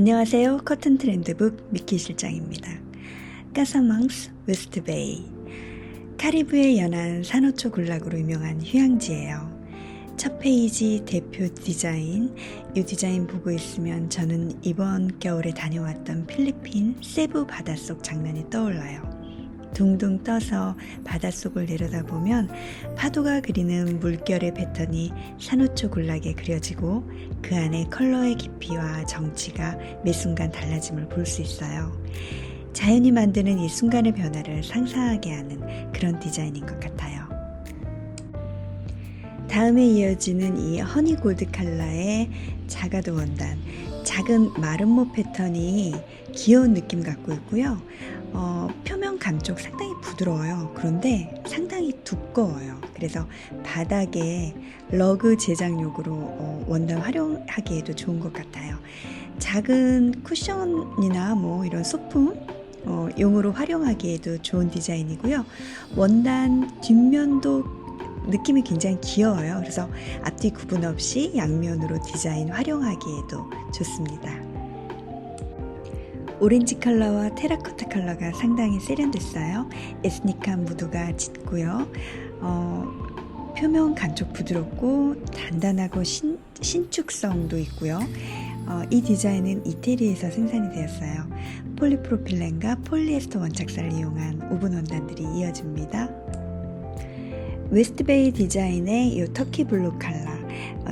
안녕하세요. 커튼 트렌드북 미키 실장입니다. 까사망스 웨스트베이 카리브해 연안 산호초 군락으로 유명한 휴양지예요. 첫 페이지 대표 디자인 이 디자인 보고 있으면 저는 이번 겨울에 다녀왔던 필리핀 세부 바닷속 장면이 떠올라요. 둥둥 떠서 바닷속을 내려다보면 파도가 그리는 물결의 패턴이 산호초 군락에 그려지고 그 안에 컬러의 깊이와 정치가 매 순간 달라짐을 볼 수 있어요. 자연이 만드는 이 순간의 변화를 상상하게 하는 그런 디자인인 것 같아요. 다음에 이어지는 이 허니 골드 컬러의 자가도 원단. 작은 마름모 패턴이 귀여운 느낌 갖고 있고요. 어, 표 면 감쪽 상당히 부드러워요. 그런데 상당히 두꺼워요. 그래서 바닥에 러그 제작용으로 어, 원단 활용하기에도 좋은 것 같아요. 작은 쿠션이나 뭐 이런 소품 어, 용으로 활용하기에도 좋은 디자인이고요. 원단 뒷면도 느낌이 굉장히 귀여워요. 그래서 앞뒤 구분 없이 양면으로 디자인 활용하기에도 좋습니다. 오렌지 컬러와 테라코타 컬러가 상당히 세련됐어요. 에스닉한 무드가 짙고요. 어, 표면 감촉 부드럽고 단단하고 신, 신축성도 있고요. 어, 이 디자인은 이태리에서 생산이 되었어요. 폴리프로필렌과 폴리에스터 원착사를 이용한 오븐 원단들이 이어집니다. 웨스트베이 디자인의 이 터키 블루 컬러 어,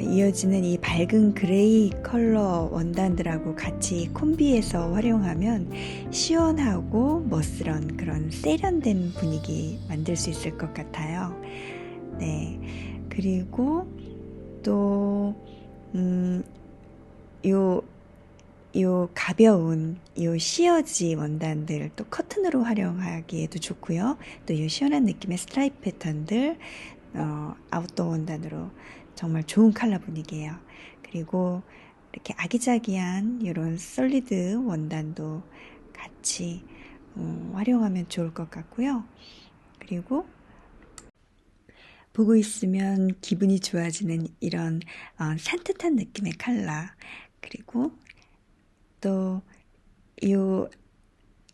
이어지는 이 밝은 그레이 컬러 원단들하고 같이 콤비해서 활용하면 시원하고 멋스런 그런 세련된 분위기 만들 수 있을 것 같아요. 네. 그리고 또, 음, 요, 요 가벼운 요 시어지 원단들 또 커튼으로 활용하기에도 좋고요. 또 요 시원한 느낌의 스트라이프 패턴들 어, 아웃도어 원단으로 정말 좋은 컬러 분위기예요. 그리고 이렇게 아기자기한 이런 솔리드 원단도 같이 음, 활용하면 좋을 것 같고요. 그리고 보고 있으면 기분이 좋아지는 이런 어, 산뜻한 느낌의 컬러 그리고 또 이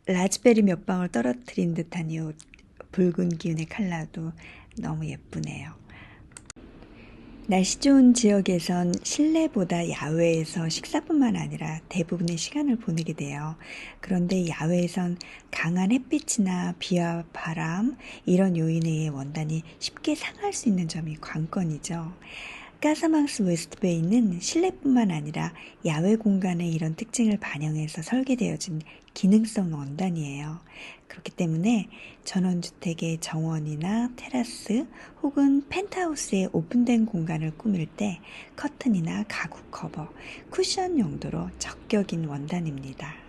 라즈베리 몇 방울 떨어뜨린 듯한 이 붉은 기운의 컬러도 너무 예쁘네요. 날씨 좋은 지역에선 실내보다 야외에서 식사뿐만 아니라 대부분의 시간을 보내게 돼요. 그런데 야외에선 강한 햇빛이나 비와 바람 이런 요인에 의해 원단이 쉽게 상할 수 있는 점이 관건이죠. 까사망스 웨스트베이는 실내뿐만 아니라 야외 공간의 이런 특징을 반영해서 설계되어진 기능성 원단이에요. 그렇기 때문에 전원주택의 정원이나 테라스 혹은 펜트하우스의 오픈된 공간을 꾸밀 때 커튼이나 가구 커버, 쿠션 용도로 적격인 원단입니다.